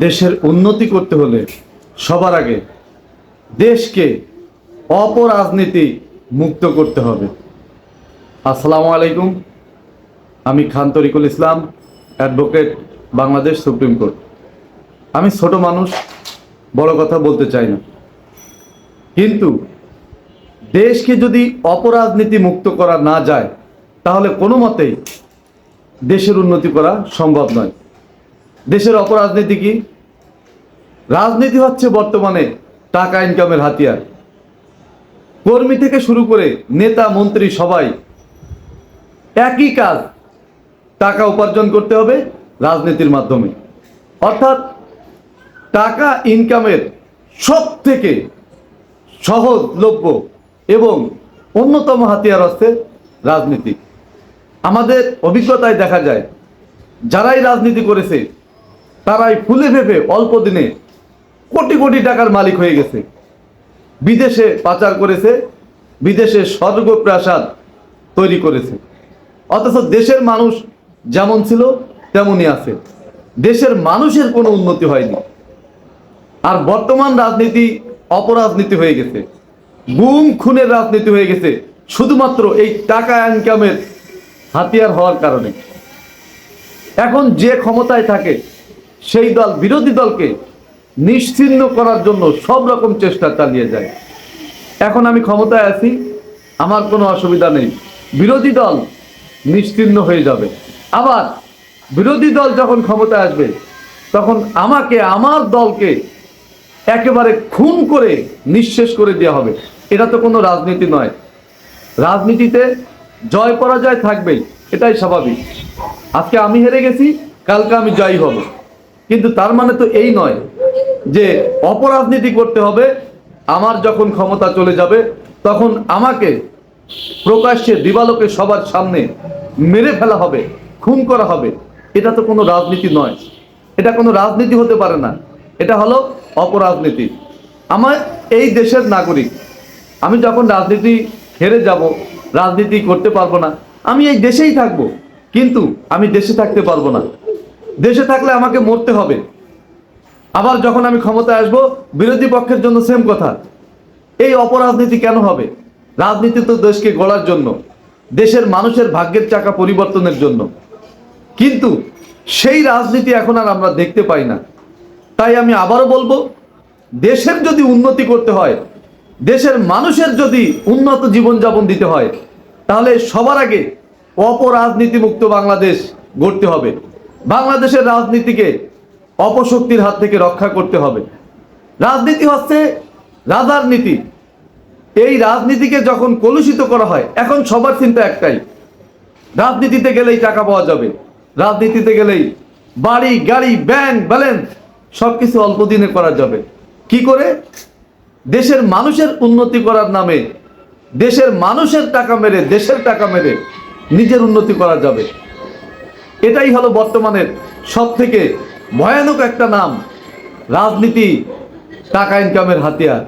দেশের উন্নতি করতে হলে সবার আগে দেশকে অপরাজনীতি মুক্ত করতে হবে। আসসালামু আলাইকুম। আমি Khan Tariqul Islam, advocate Bangladesh supreme court. আমি ছোট মানুষ, বড় কথা বলতে চাই না। কিন্তু দেশকে যদি অপরাজনীতি মুক্ত করা না যায়, তাহলে কোনো মতেই দেশের উন্নতি করা সম্ভব নয়। দেশের অপরাজনীতি কি? রাজনীতি হচ্ছে বর্তমানে টাকা ইনকামের হাতিয়ার। কর্মী থেকে শুরু করে নেতা, মন্ত্রী, সবাই একই কাজ, টাকা উপার্জন করতে হবে রাজনীতির মাধ্যমে। অর্থাৎ টাকা ইনকামের সব থেকে সহজলভ্য এবং অন্যতম হাতিয়ার হচ্ছে রাজনীতি। আমাদের অভিজ্ঞতায় দেখা যায়, যারাই রাজনীতি করেছে তারাই ফুলে ভেবে অল্প দিনে কোটি কোটি টাকার মালিক হয়ে গেছে। বিদেশে পাচার করেছে, বিদেশে স্বর্গপ্রাসাদ তৈরি করেছে। অথচ দেশের মানুষ যেমন ছিল, তেমনই আছে। দেশের মানুষের কোনো উন্নতি হয়নি। আর বর্তমান রাজনীতি অপরাজনীতি হয়ে গেছে। গুম খুনের রাজনীতি হয়ে গেছে। শুধুমাত্র এই টাকা ইনকামের হাতিয়ার হওয়ার কারণে। এখন যে ক্ষমতায় থাকে সেই দল, বিরোধী দলকে নিশ্চিহ্ন করার জন্য সব রকম চেষ্টা চালিয়ে যায়। এখন আমি ক্ষমতায় আছি, আমার কোনো অসুবিধা নেই। বিরোধী দল নিশ্চিহ্ন হয়ে যাবে। আবার বিরোধী দল যখন ক্ষমতায় আসবে, তখন আমাকে, আমার দলকে একেবারে খুন করে নিঃশেষ করে দেওয়া হবে। এটা তো কোনো রাজনীতি নয়। রাজনীতিতে জয় পরাজয় থাকবেই, এটাই স্বাভাবিক। আজকে আমি হেরে গেছি, কালকে আমি জয়ী হব। কিন্তু তার মানে তো এই নয় যে অপরাজনীতি করতে হবে, আমার যখন ক্ষমতা চলে যাবে, তখন আমাকে প্রকাশ্যে দিবালোকে সবার সামনে মেরে ফেলা হবে, খুন করা হবে। এটা তো কোনো রাজনীতি নয়। এটা কোনো রাজনীতি হতে পারে না। এটা হলো অপরাজনীতি। আমার এই দেশের নাগরিক, আমি যখন রাজনীতি হেরে যাব, রাজনীতি করতে পারব না, আমি এই দেশেই থাকব, কিন্তু আমি দেশে থাকতে পারব না। দেশে থাকলে আমাকে মরতে হবে। আবার যখন আমি ক্ষমতায় আসব, বিরোধী পক্ষের জন্য সেম কথা। এই অপরাজনীতি কেন হবে? রাজনীতি তো দেশকে গড়ার জন্য, দেশের মানুষের ভাগ্যের চাকা পরিবর্তনের জন্য। কিন্তু সেই রাজনীতি এখন আর আমরা দেখতে পাই না। তাই আমি আবারও বলব, দেশের যদি উন্নতি করতে হয়, দেশের মানুষের যদি উন্নত জীবনযাপন দিতে হয়, তাহলে সবার আগে অপরাজনীতি মুক্ত বাংলাদেশ গড়তে হবে। বাংলাদেশের রাজনীতিকে অপশক্তির হাত থেকে রক্ষা করতে হবে। রাজনীতি হচ্ছে রাজার নীতি। এই রাজনীতিকে যখন কলুষিত করা হয়, এখন সবার চিন্তা একটাই। রাজনীতিতে গেলেই টাকা পাওয়া যাবে। রাজনীতিতে গেলেই বাড়ি, গাড়ি, ব্যাংক, ব্যালেন্স সব কিছু অল্প দিনে করা যাবে। কি করে? দেশের মানুষের উন্নতি করার নামে, দেশের মানুষের টাকা মেরে, দেশের টাকা মেরে নিজের উন্নতি করা যাবে। এটাই হলো বর্তমানের সব থেকে ভয়ানক একটা নাম রাজনীতি টাকা ইনকামের হাতিয়ার।